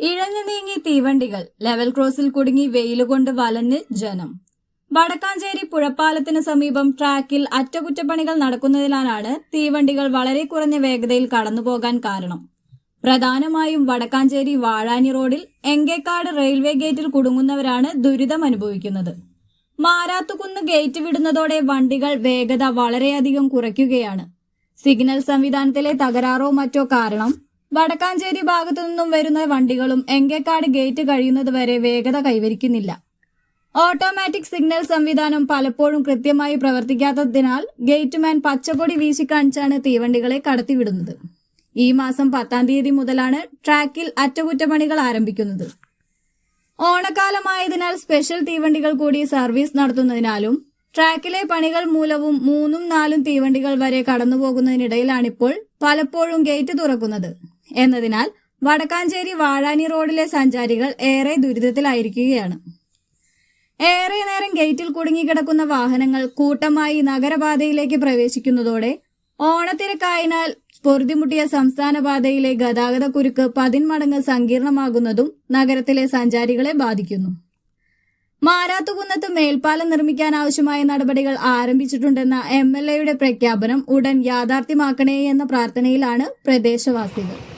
ഇഴഞ്ഞു നീങ്ങി തീവണ്ടികൾ ലെവൽ ക്രോസിൽ കുടുങ്ങി വെയിലുകൊണ്ട് വലഞ്ഞ് ജനം. വടക്കാഞ്ചേരി പുഴപ്പാലത്തിന് സമീപം ട്രാക്കിൽ അറ്റകുറ്റപ്പണികൾ നടക്കുന്നതിനാലാണ് തീവണ്ടികൾ വളരെ കുറഞ്ഞ വേഗതയിൽ കടന്നുപോകാൻ കാരണം. പ്രധാനമായും വടക്കാഞ്ചേരി വാഴാനി റോഡിൽ എങ്കേക്കാട് റെയിൽവേ ഗേറ്റിൽ കുടുങ്ങുന്നവരാണ് ദുരിതം അനുഭവിക്കുന്നത്. മാരാത്തുകുന്ന് ഗേറ്റ് വിടുന്നതോടെ വണ്ടികൾ വേഗത വളരെയധികം കുറയ്ക്കുകയാണ്. സിഗ്നൽ സംവിധാനത്തിലെ തകരാറോ മറ്റോ കാരണം വടക്കാഞ്ചേരി ഭാഗത്തു നിന്നും വരുന്ന വണ്ടികളും എങ്കേക്കാട് ഗേറ്റ് കഴിയുന്നത് വരെ വേഗത കൈവരിക്കുന്നില്ല. ഓട്ടോമാറ്റിക് സിഗ്നൽ സംവിധാനം പലപ്പോഴും കൃത്യമായി പ്രവർത്തിക്കാത്തതിനാൽ ഗേറ്റ്മാൻ പച്ചക്കൊടി വീശിക്കാണിച്ചാണ് തീവണ്ടികളെ കടത്തിവിടുന്നത്. ഈ മാസം പത്താം തീയതി മുതലാണ് ട്രാക്കിൽ അറ്റകുറ്റപ്പണികൾ ആരംഭിക്കുന്നത്. ഓണക്കാലമായതിനാൽ സ്പെഷ്യൽ തീവണ്ടികൾ കൂടി സർവീസ് നടത്തുന്നതിനാലും ട്രാക്കിലെ പണികൾ മൂലവും മൂന്നും നാലും തീവണ്ടികൾ വരെ കടന്നുപോകുന്നതിനിടയിലാണിപ്പോൾ പലപ്പോഴും ഗേറ്റ് തുറക്കുന്നത്. എന്നതിനാൽ വടക്കാഞ്ചേരി വാഴാനി റോഡിലെ സഞ്ചാരികൾ ഏറെ ദുരിതത്തിലായിരിക്കുകയാണ്. ഏറെ നേരം ഗേറ്റിൽ കുടുങ്ങിക്കിടക്കുന്ന വാഹനങ്ങൾ കൂട്ടമായി നഗരപാതയിലേക്ക് പ്രവേശിക്കുന്നതോടെ ഓണത്തിരക്കായതിനാൽ പൊറുതിമുട്ടിയ സംസ്ഥാന പാതയിലെ ഗതാഗത കുരുക്ക് പതിന്മടങ്ങ് സങ്കീർണമാകുന്നതും നഗരത്തിലെ സഞ്ചാരികളെ ബാധിക്കുന്നു. മാരാത്തുകുന്നത്ത് മേൽപ്പാലം നിർമ്മിക്കാൻ ആവശ്യമായ നടപടികൾ ആരംഭിച്ചിട്ടുണ്ടെന്ന എം എൽ എയുടെ പ്രഖ്യാപനം ഉടൻ യാഥാർത്ഥ്യമാക്കണേ എന്ന പ്രാർത്ഥനയിലാണ് പ്രദേശവാസികൾ.